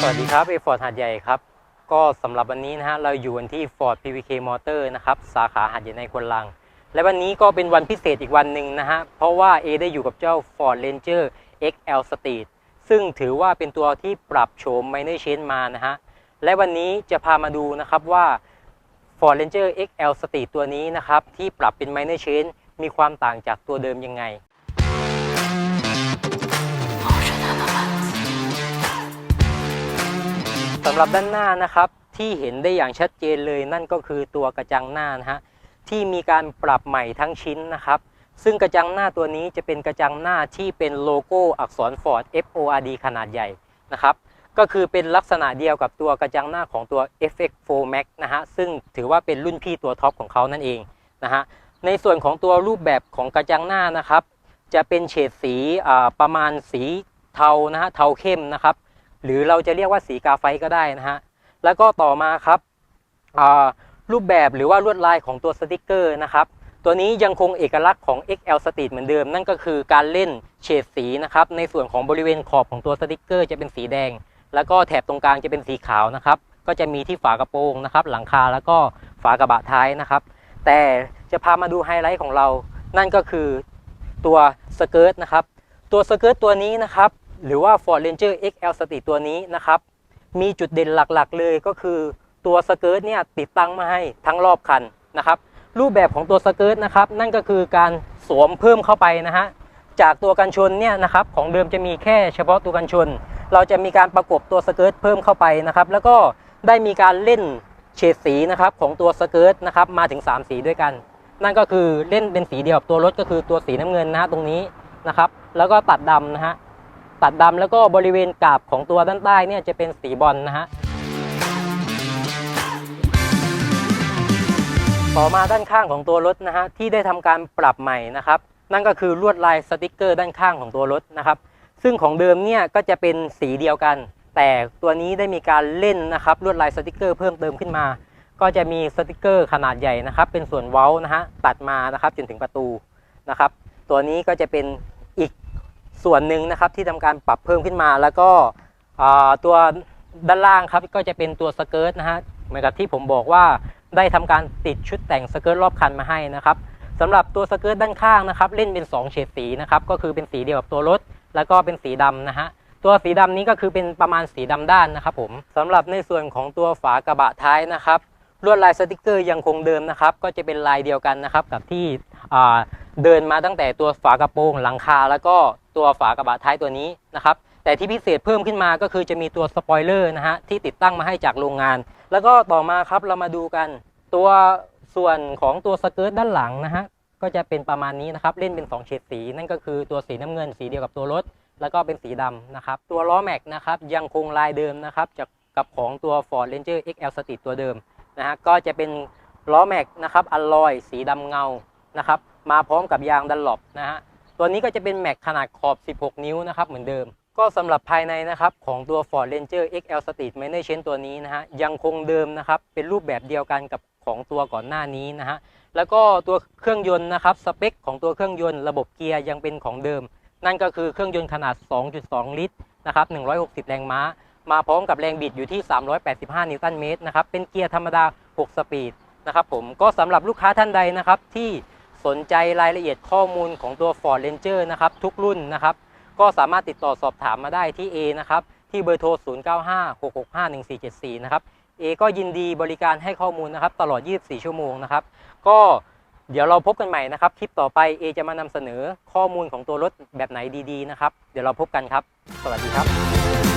สวัสดีครับเอฟอร์ดหาดใหญ่ครับ ก็สำหรับวันนี้นะฮะเราอยู่กันที่ Ford PVK Motor นะครับสาขาหาดใหญ่ในควนลัง และวันนี้ก็เป็นวันพิเศษอีกวันหนึ่งนะฮะเพราะว่า A ได้อยู่กับเจ้า Ford Ranger XL Street ซึ่งถือว่าเป็นตัวที่ปรับโฉม Minor Change มานะฮะและวันนี้จะพามาดูนะครับว่า Ford Ranger XL Street ตัวนี้นะครับที่ปรับเป็น Minor Change มีความต่างจากตัวเดิมยังไง สำหรับด้านหน้านะครับที่เห็นได้อย่างชัดเจนเลยนั่นก็คือตัวกระจังหน้านะฮะที่มีการปรับใหม่ทั้งชิ้นนะครับ ซึ่งกระจังหน้าตัวนี้จะเป็นกระจังหน้าที่เป็นโลโก้อักษร Ford FORD ขนาดใหญ่นะครับก็คือเป็นลักษณะเดียวกับตัวกระจังหน้าของตัว FX4 Max นะฮะซึ่งถือว่าเป็นรุ่นพี่ตัวท็อปของเขานั่นเองนะฮะ ในส่วนของตัวรูปแบบของกระจังหน้านะครับ จะเป็นเฉดสีประมาณสีเทานะฮะเทาเข้มนะครับ หรือเราจะเรียกว่าสีกาไฟก็ได้นะฮะแล้วก็ต่อมาครับรูปแบบหรือว่าลวดลายของตัวสติกเกอร์นะครับตัวนี้ยังคงเอกลักษณ์ของ XL Street เหมือนเดิม นั่นก็คือการเล่นเฉดสีนะครับในส่วนของบริเวณขอบของตัวสติกเกอร์จะเป็นสีแดง แล้วก็แถบตรงกลางจะเป็นสีขาวนะครับก็จะมีที่ฝากระโปรงนะครับหลังคาแล้วก็ฝากระบะท้ายนะครับ แต่จะพามาดูไฮไลท์ของเรา นั่นก็คือตัวสเกิร์ตนะครับ ตัวสเกิร์ตตัวนี้นะครับ หรือว่า Ford Ranger XL Street ตัวนี้นะครับ มีจุดเด่นหลักๆเลยก็คือตัวสเกิร์ตเนี่ยติดตั้งมาให้ทั้งรอบคันนะครับ รูปแบบของตัวสเกิร์ตนะครับ นั่นก็คือการสวมเพิ่มเข้าไปนะฮะจากตัวกันชนเนี่ยนะครับของเดิมจะมีแค่เฉพาะตัวกันชน เราจะมีการประกบตัวสเกิร์ตเพิ่มเข้าไปนะครับ แล้วก็ได้มีการเล่น เฉดสีนะครับของตัวสเกิร์ตนะครับมาถึง 3 สีด้วยกัน นั่นก็คือเล่นเป็นสีเดียวกับตัวรถก็คือตัวสีน้ำเงินนะฮะตรงนี้นะครับ แล้วก็ตัดดำนะฮะตัดดำแล้วก็บริเวณกาบของตัวด้านใต้เนี่ยจะเป็นสีบอลนะฮะต่อมาด้านข้างของตัวรถนะฮะที่ได้ทำการปรับใหม่นะครับ นั่นก็คือลวดลายสติกเกอร์ด้านข้างของตัวรถนะครับ ซึ่งของเดิมเนี่ยก็จะเป็นสีเดียวกัน แต่ตัวนี้ได้มีการเล่นนะครับลวดลายสติกเกอร์เพิ่มเติมขึ้นมา ก็จะมีสติกเกอร์ขนาดใหญ่นะครับ เป็นส่วนเว้านะฮะตัดมานะครับจนถึงประตูนะครับ ตัวนี้ก็จะเป็นอีกส่วนหนึ่งนะครับที่ทำการปรับเพิ่มขึ้นมา แล้วก็ตัวด้านล่างครับก็จะเป็นตัวสเกิร์ตนะฮะเหมือนกับที่ผมบอกว่าได้ทำการติดชุดแต่งสเกิร์ตรอบคันมาให้นะครับสำหรับตัวสเกิร์ตด้านข้างนะครับ เล่นเป็น 2 เฉดสีนะครับก็คือเป็นสีเดียวกับตัวรถ แล้วก็เป็นสีดำนะฮะ ตัวสีดำนี้ก็คือเป็นประมาณสีดำด้านนะครับผมสำหรับในส่วนของตัวฝากระบะท้ายนะครับลวดลายสติกเกอร์ยังคงเดิมนะครับ ก็จะเป็นลายเดียวกันนะครับ กับที่เดินมาตั้งแต่ตัวฝากระโปรงหลังคา แล้วก็ตัวฝากระบะท้ายตัวนี้นะครับ แต่ที่พิเศษเพิ่มขึ้นมาก็คือจะมีตัวสปอยเลอร์นะฮะที่ติดตั้งมาให้จากโรงงาน แล้วก็ต่อมาครับเรามาดูกันตัวส่วนของตัวสเกิร์ตด้านหลังนะฮะก็จะเป็นประมาณนี้นะครับเล่นเป็น 2 เฉดสี นั่นก็คือตัวสีน้ำเงินสีเดียวกับตัวรถ แล้วก็เป็นสีดำนะครับ ตัวล้อแม็กนะครับยังคงลายเดิมนะครับจากกับของตัว Ford Ranger XL Street ตัวเดิมนะฮะก็จะเป็นล้อแม็กนะครับอลลอยสีดำเงานะครับมาพร้อมกับยางดันหลบนะฮะตัวนี้ก็จะเป็นแม็กขนาดขอบ 16 นิ้วนะครับเหมือนเดิม ก็สำหรับภายในนะครับของตัว Ford Ranger XL Street m a n a g e n ตัวนี้นะฮะยังคงเดิมนะครับเป็นรูปแบบเดียวกันกับของตัวก่อนหน้านี้นะฮะแล้วก็ตัวเครื่องยนต์นะครับสเปคของตัวเครื่องยนต์ระบบเกียร์ยังเป็นของเดิม นั่นก็คือเครื่องยนต์ขนาด 2.2 ลิตรนะครับ 160 แรงม้า มาพร้อมกับแรงบิดอยู่ที่ 385 นิวตันเมตรนะครับ เป็นเกียร์ธรรมดา 6 สปีดนะครับผม ก็สำหรับลูกค้าท่านใดนะครับ ที่สนใจรายละเอียดข้อมูลของตัว Ford Ranger นะครับ ทุกรุ่นนะครับ ก็สามารถติดต่อสอบถามมาได้ที่ A นะครับ ที่เบอร์โทร 0956651474 นะครับ A ก็ยินดีบริการให้ข้อมูลนะครับตลอด 24 ชั่วโมงนะครับ ก็ เดี๋ยวเราพบกันใหม่นะครับ คลิปต่อไปเอจะมานำเสนอข้อมูลของตัวรถแบบไหนดีๆนะครับ เดี๋ยวเราพบกันครับ สวัสดีครับ